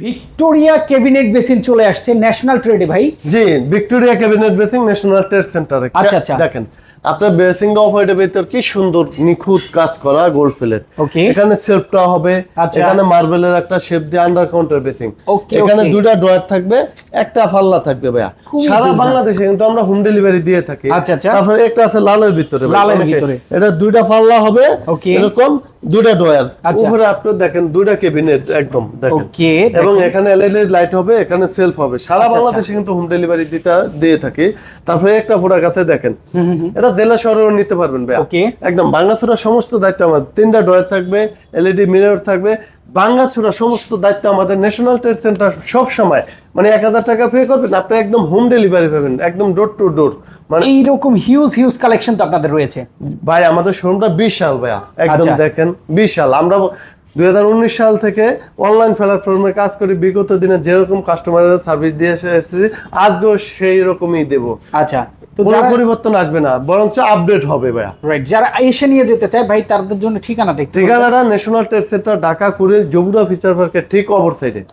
Victoria cabinet basin চলে আসছে national ট্রেডে ভাই জি Victoria cabinet basin national trade সেন্টারে আচ্ছা, আচ্ছা। দেখেন আপনার বেসিংটা অফ হোয়াইটের ভিতর কি সুন্দর নিখুঁত কাজ করা গোল্ড ফিলের Okay. এখানে সেলফটা হবে আচ্ছা। এখানে মার্বেলের একটা শেপ দিয়ে আন্ডার কাউন্টার বেসিং এখানে. দুইটা ডয়ার থাকবে একটা ফাল্লা থাকবে ভাইয়া সারা বাংলাদেশে কিন্তু আমরা হোম ডেলিভারি দিয়ে থাকি আচ্ছা, আচ্ছা। তারপরে একটা আছে লালের ভিতরে লালের ভিতরে। এটা দুইটা ফাল্লা হবে. এরকম দুইটা ড্রয়ার আচ্ছা। উপরে আপনি দেখেন দুইটা ক্যাবিনেট একদম দেখেন ওকে এবং এখানে এলইডি লাইট হবে এখানে সেলফ হবে সারা আচ্ছা, বাংলাদেশে কিন্তু হোম ডেলিভারি দিতে দিয়ে থাকি তারপরে একটা প্রোডাক্ট আছে দেখেন এটা জেলা শহরেও নিতে পারবেন ভাই Okay. একদম বাংলাছড়া সমস্ত দায়িত্ব আমার তিনটা ডয়ার থাকবে এলইডি মিরর থাকবে। বাংলাছড়া সমস্ত দায়িত্ব আমাদের ন্যাশনাল ট্রেড সেন্টার সব সময়। মানে এক হাজার টাকা পে করবেন আপনি একদম হোম ডেলিভারি পাবেন একদম ডোর টু ডোর মানে এইরকম হিউজ হিউজ কালেকশন তো আপনাদের রয়েছে। ভাই আমাদের শোরুমটা বিশাল ভাইয়া। একদম আচ্ছা। দেখেন বিশাল। আমরা দুই হাজার উনিশ সাল থেকে অনলাইন প্ল্যাটফর্মে কাজ করি বিগত দিনে যেরকম কাস্টমারের সার্ভিস দিয়ে এসে এসেছি আজকেও সেই রকমই দেব। আচ্ছা। কোনো পরিবর্তন আসবে না বরঞ্চ আপডেট হবে ভাইয়া। রাইট যারা এসে নিয়ে যেতে চায় ভাই তাদের জন্য ঠিকানাটা একটু ঠিকানাটা national trade centre Dhaka Kuril Jamuna future পার্কের ঠিক অপর সাইডে